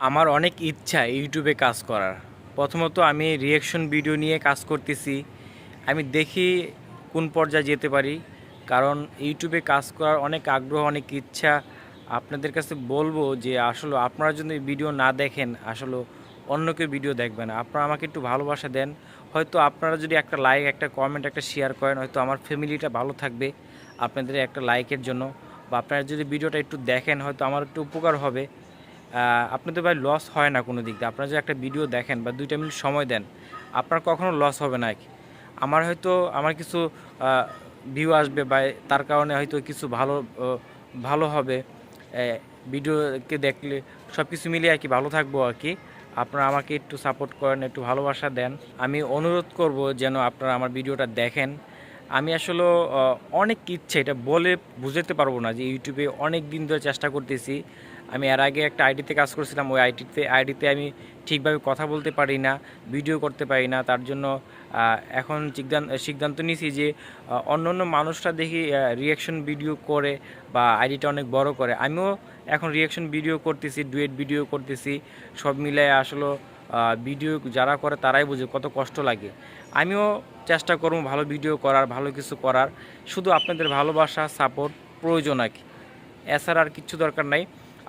আমার অনেক ইচ্ছা ইউটিউবে কাজ করার। প্রথমত আমি রিয়াকশন ভিডিও নিয়ে কাজ করতেছি। আমি দেখি কোন পর্যায়ে যেতে পারি। কারণ ইউটিউবে কাজ করার অনেক আগ্রহ, অনেক ইচ্ছা। আপনাদের কাছে বলব যে আসলে আপনারা যদি ভিডিও না দেখেন, আসলে অন্য কেউ ভিডিও দেখবেন। আপনারা আমাকে একটু ভালোবাসা দেন। হয়তো আপনারা যদি একটা লাইক একটা কমেন্ট একটা শেয়ার করেন, হয়তো আমার ফ্যামিলিটা ভালো থাকবে আপনাদের একটা লাইকের জন্য। বা আপনারা যদি ভিডিওটা একটু দেখেন, হয়তো আমার একটু উপকার হবে। আপনাদের ভাই লস হয় না কোনো দিক দিয়ে? আপনারা যদি একটা ভিডিও দেখেন বা দুইটা মিনিট সময় দেন, আপনার কখনো লস হবে না। কি আমার হয়তো, আমার কিছু ভিউ আসবে বা তার কারণে হয়তো কিছু ভালো ভালো হবে। ভিডিওকে দেখলে সব কিছু মিলিয়ে আর কি ভালো থাকব আর কি। আপনারা আমাকে একটু সাপোর্ট করেন, একটু ভালোবাসা দেন। আমি অনুরোধ করব যেন আপনারা আমার ভিডিওটা দেখেন। আমি আসলে অনেক ইচ্ছে, এটা বলে বুঝাতে পারব না যে ইউটিউবে অনেক দিন ধরে চেষ্টা করতেছি। আমি এর আগে একটা আইডিতে কাজ করেছিলাম, ওই আইডিতে আইডিতে আমি ঠিকভাবে কথা বলতে পারি না ভিডিও করতে পারি না, তার জন্য এখন সিদ্ধান্ত নিয়েছি যে অন্য অন্য মানুষরা দেখি রিয়াকশন ভিডিও করে বা আইডিটা অনেক বড় করে। আমিও এখন রিয়াকশন ভিডিও করতেছি ডুয়েট ভিডিও করতেছি, সব মিলায় আসলে ভিডিও যারা করে তারাই বুঝে কত কষ্ট লাগে। আমিও চেষ্টা করব ভালো ভিডিও করার, ভালো কিছু করার। শুধু আপনাদের ভালোবাসা সাপোর্ট প্রয়োজন আর কি। এছাড়া আর কিচ্ছু দরকার নাই।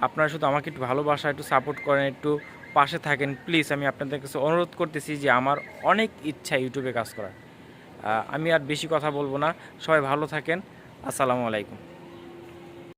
আপনারা শুধু আমাকে একটু ভালোবাসা, একটু সাপোর্ট করেন, একটু পাশে থাকেন প্লিজ আমি আপনাদের কাছে অনুরোধ করতেছি যে আমার অনেক ইচ্ছা ইউটিউবে কাজ করার। আমি আর বেশি কথা বলব না। সবাই ভালো থাকেন। আসসালামু আলাইকুম।